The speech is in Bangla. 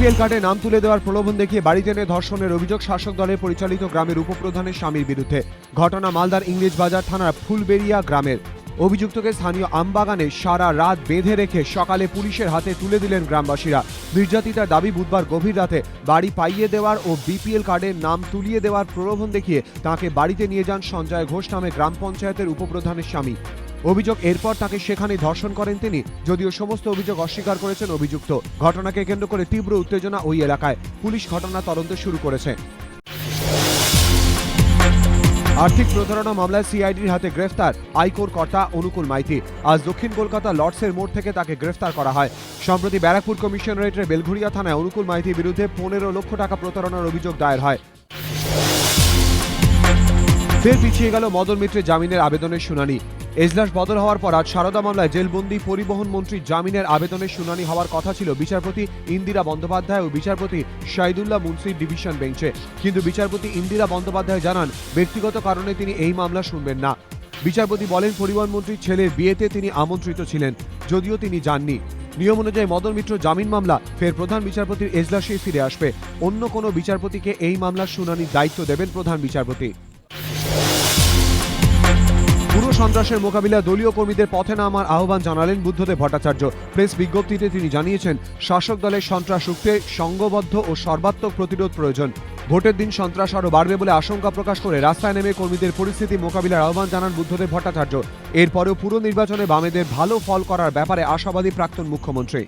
বিপিএল কার্ডে নাম তুলে দেওয়ার প্রলোভন দেখিয়ে বাড়ি টেনে ধর্ষণের অভিযোগ শাসক দলের পরিচালিত গ্রামের উপপ্রধানের স্বামীর বিরুদ্ধে। ঘটনা মালদার ইংলিশ বাজার থানার ফুলবেরিয়া গ্রামের। অভিযুক্তকে স্থানীয় আমবাগানে সারা রাত বেঁধে রেখে সকালে পুলিশের হাতে তুলে দিলেন গ্রামবাসীরা। নির্যাতিতার দাবি বুধবার গভীর রাতে বাড়ি পাইয়ে দেওয়ার ও বিপিএল কার্ডের নাম তুলিয়ে দেওয়ার প্রলোভন দেখিয়ে তাকে বাড়িতে নিয়ে যান সঞ্জয় ঘোষ নামে গ্রাম পঞ্চায়েতের উপপ্রধানের স্বামী। অভিযোগ এরপর তাকে সেখানে ধর্ষণ করেন তিনি। যদিও সমস্ত অভিযোগ অস্বীকার করেছেন অভিযুক্ত। ঘটনাকে কেন্দ্র করে তীব্র উত্তেজনা ওই এলাকায়। পুলিশ ঘটনা তদন্ত শুরু করেছে। আর্থিক প্রতারণা মামলায় সিআইডির হাতে গ্রেফতার আইকোর কর্তা অনুকূল মাইতি। আজ দক্ষিণ কলকাতা লর্ডসের মোড় থেকে তাকে গ্রেফতার করা হয়। সম্প্রতি ব্যারাকপুর কমিশনারেটের বেলঘুরিয়া থানায় অনুকূল মাইতির বিরুদ্ধে পনেরো লক্ষ টাকা প্রতারণার অভিযোগ দায়ের হয়। ফের পিছিয়ে গেল মদন মিত্রের জামিনের আবেদনের শুনানি। এজলাস বদল হওয়ার পর আজ সারদা মামলায় জেলবন্দি পরিবহন মন্ত্রীর জামিনের আবেদনের শুনানি হওয়ার কথা ছিল বিচারপতি ইন্দিরা বন্দ্যোপাধ্যায় ও বিচারপতি শাহিদুল্লাহ মুন্সির ডিভিশন বেঞ্চে। কিন্তু বিচারপতি ইন্দিরা বন্দ্যোপাধ্যায় জানান, ব্যক্তিগত কারণে তিনি এই মামলা শুনবেন না। বিচারপতি বলেন, পরিবহন মন্ত্রীর ছেলের বিয়েতে তিনি আমন্ত্রিত ছিলেন, যদিও তিনি যাননি। নিয়ম অনুযায়ী মদন মিত্র জামিন মামলা, ফের প্রধান বিচারপতির এজলাসেই ফিরে আসবে। অন্য কোনো বিচারপতিকে এই মামলার শুনানির দায়িত্ব দেবেন প্রধান বিচারপতি। পুরো সন্ত্রাসের মোকাবিলা দলীয় কর্মীদের পথে নামার আহ্বান জানালেন বুদ্ধদেব ভট্টাচার্য। প্রেস বিজ্ঞপ্তিতে তিনি জানিয়েছেন, শাসক দলের সন্ত্রাস রুখতে সংঘবদ্ধ ও সর্বাত্মক প্রতিরোধ প্রয়োজন। ভোটের দিন সন্ত্রাস আরও বাড়বে বলে আশঙ্কা প্রকাশ করে রাস্তায় নেমে কর্মীদের পরিস্থিতি মোকাবিলার আহ্বান জানান বুদ্ধদেব ভট্টাচার্য। এরপরেও পুরো নির্বাচনে বামেদের ভালো ফল করার ব্যাপারে আশাবাদী প্রাক্তন মুখ্যমন্ত্রী।